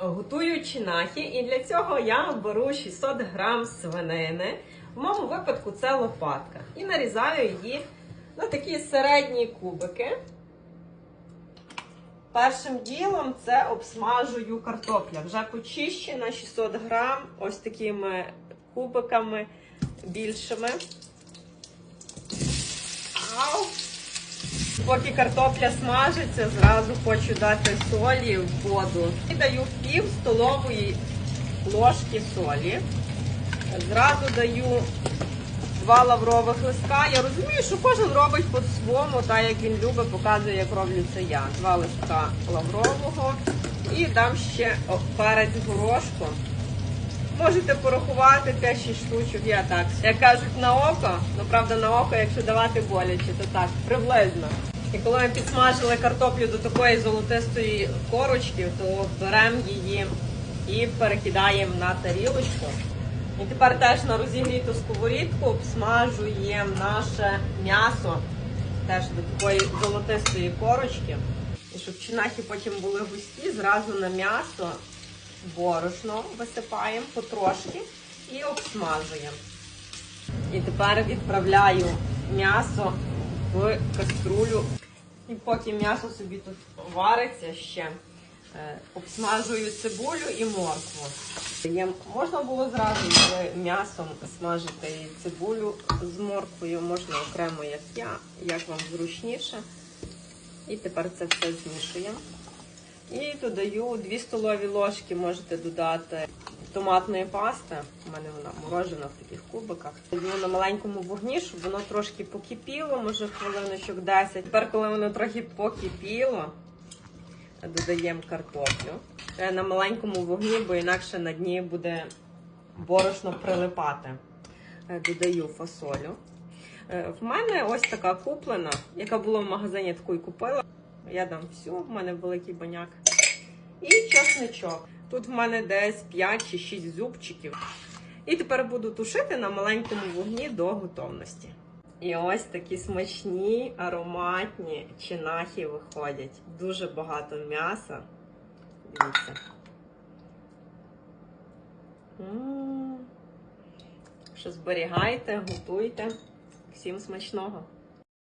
Готую чинахи, і для цього я беру 600 грам свинини. В моєму випадку це лопатка. І нарізаю її на такі середні кубики. Першим ділом це обсмажую картопля. Вже почищена 600 грам, ось такими кубиками більшими. Ау! Поки картопля смажиться, зразу хочу дати солі в воду. І даю пів столової ложки солі. Зразу даю два лаврових листка. Я розумію, що кожен робить по-своєму, так як він любить, показує, як роблю це я. Два листка лаврового. І дам ще перець горошком. Можете порахувати 5-6 штучок, я так. Як кажуть на око, ну правда на око, якщо давати боляче, то так, приблизно. І коли ми підсмажили картоплю до такої золотистої корочки, то беремо її і перекидаємо на тарілочку. І тепер теж на розігріту сковорідку обсмажуємо наше м'ясо теж до такої золотистої корочки. І щоб чинахи потім були густі, зразу на м'ясо борошно висипаємо потрошки і обсмажуємо. І тепер відправляю м'ясо в каструлю. І поки м'ясо собі тут вариться ще, е, обсмажую цибулю і моркву. Можна було зразу з м'ясом смажити цибулю з морквою, можна окремо, як я, як вам зручніше. І тепер це все змішуємо. І додаю 2 столові ложки, можете додати томатної пасти. У мене вона морожена в таких кубиках. Даю на маленькому вогні, щоб воно трошки покипіло, може хвилиночок 10. Тепер, коли воно трохи покипіло, додаємо картоплю. Е, На маленькому вогні, бо інакше на дні буде борошно прилипати. Е, Додаю фасолю. Е, В мене ось така куплена, яка була в магазині, таку і купила. Я дам всю, в мене великий баняк. І чесничок. Тут в мене десь 5 чи 6 зубчиків. І тепер буду тушити на маленькому вогні до готовності. І ось такі смачні, ароматні чинахи виходять. Дуже багато м'яса. Дивіться. Що зберігайте, готуйте. Всім смачного!